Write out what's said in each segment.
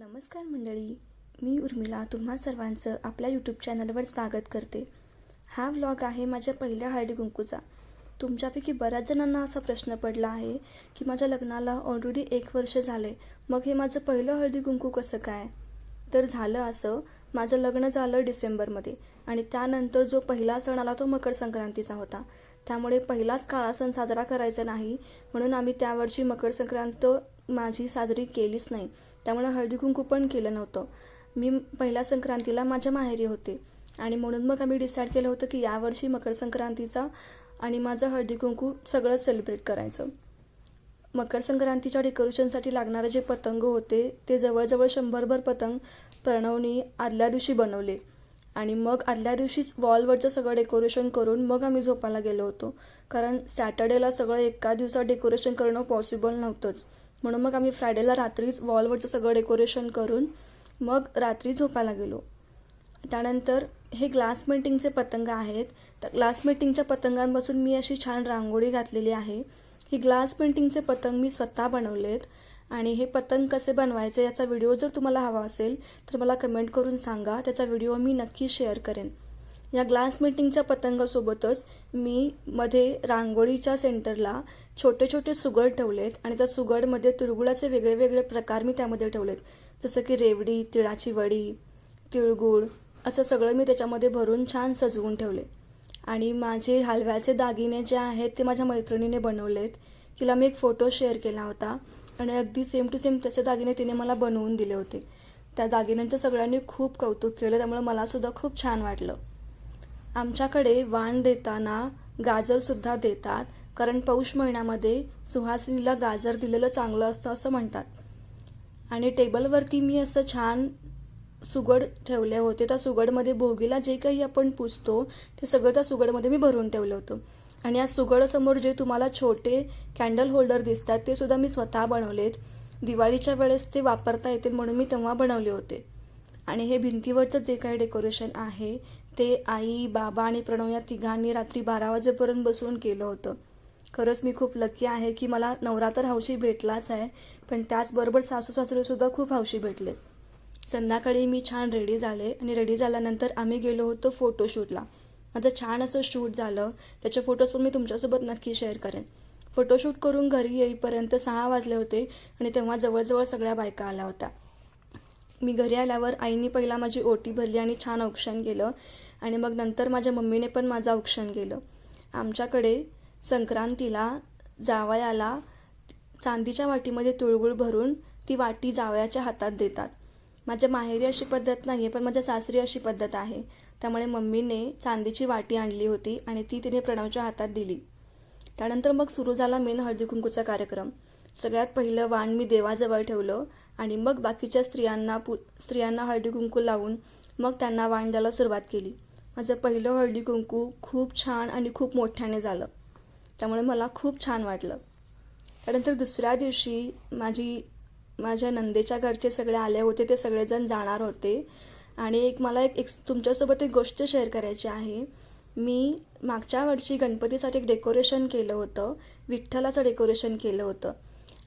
नमस्कार मंडळी मी उर्मिला तुम्हा सर्वांचं आपल्या यूट्यूब चॅनलवर स्वागत करते. हा व्लॉग आहे माझ्या पहिल्या हळदी कुंकूचा. तुमच्यापैकी बऱ्याच जणांना असा प्रश्न पडला आहे की माझ्या लग्नाला ऑलरेडी एक वर्ष झाले मग हे माझं पहिलं हळदी कुंकू कसं काय? तर झालं असं माझं लग्न झालं डिसेंबरमध्ये आणि त्यानंतर जो पहिला सण आला तो मकर संक्रांतीचा होता. त्यामुळे पहिलाच काळा सण साजरा करायचा नाही म्हणून आम्ही त्यावर्षी मकर संक्रांत माझी साजरी केलीच नाही. त्यामुळे हळदी कुंकू पण केलं नव्हतं. मी पहिल्या संक्रांतीला माझ्या माहेरी होते. आणि म्हणून मग आम्ही डिसाईड केलं होतं की यावर्षी मकर संक्रांतीचा आणि माझं हळदी कुंकू सगळंच सेलिब्रेट करायचं. मकर संक्रांतीच्या डेकोरेशनसाठी लागणारे जे पतंग होते ते जवळजवळ शंभरभर पतंग प्रणवनी आदल्या दिवशी बनवले. आणि मग आदल्या दिवशीच वॉलवरचं सगळं डेकोरेशन करून मग आम्ही झोपायला गेलो होतो. कारण सॅटर्डेला सगळं एका दिवसात डेकोरेशन करणं पॉसिबल नव्हतंच. म्हणून मग आम्ही फ्रायडेला रात्रीच वॉलवरचं सगळं डेकोरेशन करून मग रात्री झोपायला गेलो. त्यानंतर हे ग्लास मेंटिंगचे पतंग आहेत. त्या ग्लास मेंटिंगच्या पतंगांपासून मी अशी छान रांगोळी घातलेली आहे. ही ग्लास पेंटिंगचे पतंग मी स्वतः बनवलेत. आणि हे पतंग कसे बनवायचे याचा व्हिडिओ जर तुम्हाला हवा असेल तर मला कमेंट करून सांगा. त्याचा व्हिडिओ मी नक्की शेअर करेन. या ग्लास मीटिंगच्या पतंगासोबतच मी मध्ये रांगोळीच्या सेंटरला छोटे छोटे सुगड ठेवलेत आणि त्या सुगडमध्ये तिळगुळाचे वेगळे वेगळे प्रकार मी त्यामध्ये ठेवलेत. जसं की रेवडी तिळाची वडी तिळगुळ असं सगळं मी त्याच्यामध्ये भरून छान सजवून ठेवले. आणि माझे हलव्याचे दागिने जे आहेत ते माझ्या मैत्रिणीने बनवलेत. तिला मी एक फोटो शेअर केला होता आणि अगदी सेम टू सेम तसे दागिने तिने मला बनवून दिले होते. त्या दागिन्यांचं सगळ्यांनी खूप कौतुक केलं त्यामुळे मलासुद्धा खूप छान वाटलं. आमच्याकडे वाण देताना गाजरसुद्धा देतात कारण पौष महिन्यामध्ये सुहासिनीला गाजर दिलेलं चांगलं असतं असं म्हणतात. आणि टेबलवरती मी असं छान सुगड ठेवले होते. त्या सुगडमध्ये भोगीला जे काही आपण पुसतो ते सगळं त्या सुगडमध्ये मी भरून ठेवलं होतं. आणि या सुगडसमोर जे तुम्हाला छोटे कॅन्डल होल्डर दिसतात ते सुद्धा मी स्वतः बनवलेत. दिवाळीच्या वेळेस ते वापरता येतील म्हणून मी तेव्हा बनवले होते. आणि हे भिंतीवरचं जे काही डेकोरेशन आहे ते आई बाबा आणि प्रणव या तिघांनी रात्री बारा वाजेपर्यंत बसून केलं होतं. खरंच मी खूप लकी आहे की मला नवरा तर हौशी भेटलाच आहे पण त्याचबरोबर सासू सासरेसुद्धा खूप हौशी भेटले संध्याकाळी मी छान रेडी झाले आणि रेडी झाल्यानंतर आम्ही गेलो होतो फोटोशूटला माझं छान असं शूट झालं. त्याचे फोटोज पण मी तुमच्यासोबत नक्की शेअर करेन. फोटोशूट करून घरी येईपर्यंत सहा वाजले होते आणि तेव्हा जवळजवळ सगळ्या बायका आल्या होत्या. मी घरी आल्यावर आईने पहिला माझी ओटी भरली आणि छान औक्षण केलं. आणि मग नंतर माझ्या मम्मीने पण माझं औक्षण केलं. आमच्याकडे संक्रांतीला जावयाला चांदीच्या वाटीमध्ये तुळगुळ भरून ती वाटी जावयाच्या हातात देतात. माझ्या माहेरी अशी पद्धत नाही आहे पण माझ्या सासरी अशी पद्धत आहे. त्यामुळे मम्मीने चांदीची वाटी आणली होती आणि ती तिने प्रणवच्या हातात दिली. त्यानंतर मग सुरू झाला मेन हळदी कुंकूचा कार्यक्रम. सगळ्यात पहिलं वाण मी देवाजवळ ठेवलं. आणि मग बाकीच्या स्त्रियांना पु स्त्रियांना हळदी कुंकू लावून मग त्यांना वाण द्यायला सुरुवात केली. माझं पहिलं हळदी कुंकू खूप छान आणि खूप मोठ्याने झालं. त्यामुळे मला खूप छान वाटलं. त्यानंतर दुसऱ्या दिवशी माझी माझ्या नंदेच्या घरचे सगळे आले होते ते सगळेजण जाणार होते. आणि एक मला एक एक तुमच्यासोबत एक गोष्ट शेअर करायची आहे. मी मागच्या वर्षी गणपतीसाठी एक डेकोरेशन केलं होतं विठ्ठलाचं डेकोरेशन केलं होतं.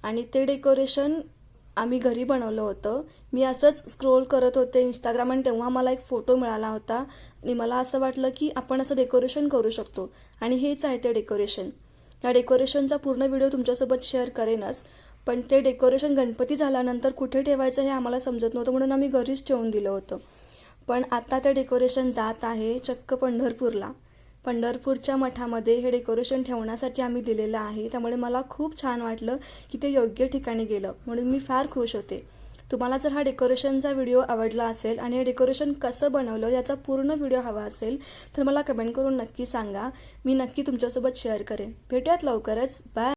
आणि ते डेकोरेशन आम्ही घरी बनवलं होतं. मी असंच स्क्रोल करत होते इंस्टाग्राम आणि तेव्हा मला एक फोटो मिळाला होता. आणि मला असं वाटलं की आपण असं डेकोरेशन करू शकतो. आणि हेच आहे ते डेकोरेशन या डेकोरेशनचा पूर्ण व्हिडिओ तुमच्यासोबत शेअर करेनच. पण ते डेकोरेशन गणपती झाल्यानंतर कुठे ठेवायचं हे आम्हाला समजत नव्हतं म्हणून आम्ही घरीच ठेवून दिलं होतं. पण आता ते डेकोरेशन जात आहे चक्क पंढरपूरला. पंढरपूरच्या मठामध्ये हे डेकोरेशन ठेवण्यासाठी आम्ही दिलेलं आहे. त्यामुळे मला खूप छान वाटलं की ते योग्य ठिकाणी गेलं. म्हणून मी फार खुश होते. तुम्हाला जर हा डेकोरेशनचा व्हिडिओ आवडला असेल आणि हे डेकोरेशन कसं बनवलं याचा पूर्ण व्हिडिओ हवा असेल तर मला कमेंट करून नक्की सांगा. मी नक्की तुमच्यासोबत शेअर करेन. भेटूयात लवकरच. बाय